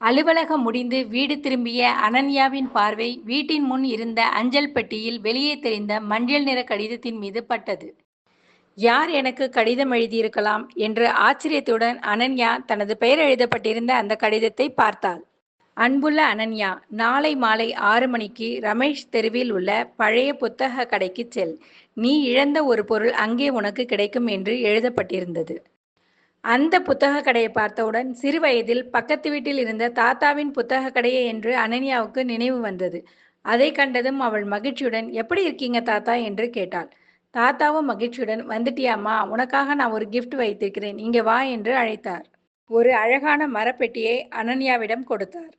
அலுவலகம் முடிந்து வீடு திரும்பிய அனன்யாவின் பார்வை வீட்டின் முன் இருந்த அஞ்சல் பெட்டியில் வெளியே தெரிந்த மஞ்சள் நிற கடிதத்தின் மீது பட்டது. யார் எனக்கு கடிதம் எழுதியிருக்கலாம்? என்று ஆச்சரியத்துடன் அனன்யா தனது பெயர் எழுதப்பட்டிருந்த அந்த கடிதத்தை பார்த்தாள். அன்புள்ள அனன்யா நாளை மாலை ஆறு மணிக்கு ரமேஷ் தெருவில் உள்ள பழைய புத்தக கடைக்கு செல். நீ இழந்த ஒரு பொருள் அங்கே உனக்கு கிடைக்கும் என்று எழுதப்பட்டிருந்தது. அந்த புத்தக கடையை பார்த்தவுடன் சிறு வயதில் பக்கத்து வீட்டில் இருந்த தாத்தாவின் புத்தக கடையை என்று அனன்யாவுக்கு நினைவு வந்தது. அதை கண்டதும் அவள் மகிழ்ச்சியுடன் எப்படி இருக்கீங்க தாத்தா? என்று கேட்டாள். தாத்தாவும் மகிழ்ச்சியுடன் வந்துட்டியாம்மா உனக்காக நான் ஒரு கிஃப்ட் வைத்திருக்கிறேன். இங்கே வா என்று அழைத்தார். ஒரு அழகான மரப்பெட்டியை அனன்யாவிடம் கொடுத்தார்.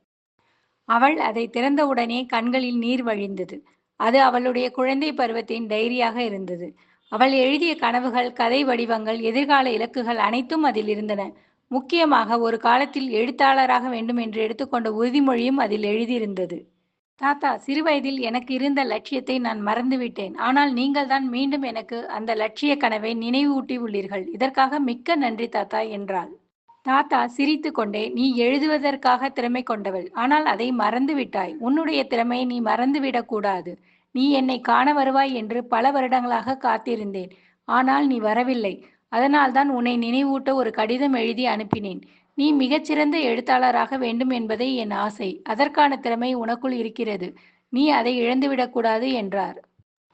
அவள் அதை திறந்தவுடனே கண்களில் நீர் வழிந்தது. அது அவளுடைய குழந்தை பருவத்தின் டைரியாக இருந்தது. அவள் எழுதிய கனவுகள் கதை வடிவங்கள் எதிர்கால இலக்குகள் அனைத்தும் அதில் இருந்தன. முக்கியமாக ஒரு காலத்தில் எழுத்தாளராக வேண்டும் என்று எடுத்துக்கொண்ட உறுதிமொழியும் அதில் எழுதியிருந்தது. தாத்தா சிறுவயதில் எனக்கு இருந்த லட்சியத்தை நான் மறந்துவிட்டேன். ஆனால் நீங்கள் தான் மீண்டும் எனக்கு அந்த லட்சிய கனவை நினைவூட்டி உள்ளீர்கள் இதற்காக மிக்க நன்றி தாத்தா என்றாள். தாத்தா சிரித்து கொண்டே நீ எழுதுவதற்காக திறமை கொண்டவள். ஆனால் அதை மறந்து விட்டாய் உன்னுடைய திறமையை நீ மறந்துவிடக் கூடாது. நீ என்னை காண வருவாய் என்று பல வருடங்களாக காத்திருந்தேன். ஆனால் நீ வரவில்லை. அதனால்தான் உன்னை நினைவூட்ட ஒரு கடிதம் எழுதி அனுப்பினேன். நீ மிகச்சிறந்த எழுத்தாளராக வேண்டும் என்பதே என் ஆசை. அதற்கான திறமை உனக்குள் இருக்கிறது. நீ அதை இழந்துவிடக்கூடாது என்றார்.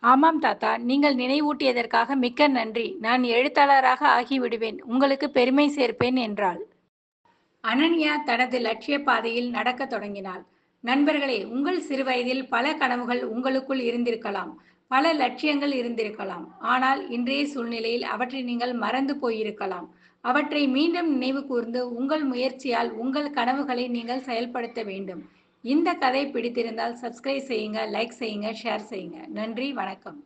ஆமாம் தாத்தா நீங்கள் நினைவூட்டியதற்காக மிக்க நன்றி. நான் எழுத்தாளராக ஆகிவிடுவேன். உங்களுக்கு பெருமை சேர்ப்பேன் என்றாள். அனன்யா தனது லட்சிய பாதையில் நடக்கத் தொடங்கினாள். நண்பர்களே உங்கள் சிறுவயதில் பல கனவுகள் உங்களுக்குள் இருந்திருக்கலாம். பல லட்சியங்கள் இருந்திருக்கலாம். ஆனால் இன்றைய சூழ்நிலையில் அவற்றை நீங்கள் மறந்து போயிருக்கலாம். அவற்றை மீண்டும் நினைவு கூர்ந்து உங்கள் முயற்சியால் உங்கள் கனவுகளை நீங்கள் செயல்படுத்த வேண்டும். இந்த கதை பிடித்திருந்தால் சப்ஸ்கிரைப் செய்யுங்க லைக் செய்யுங்க ஷேர் செய்யுங்க. நன்றி வணக்கம்.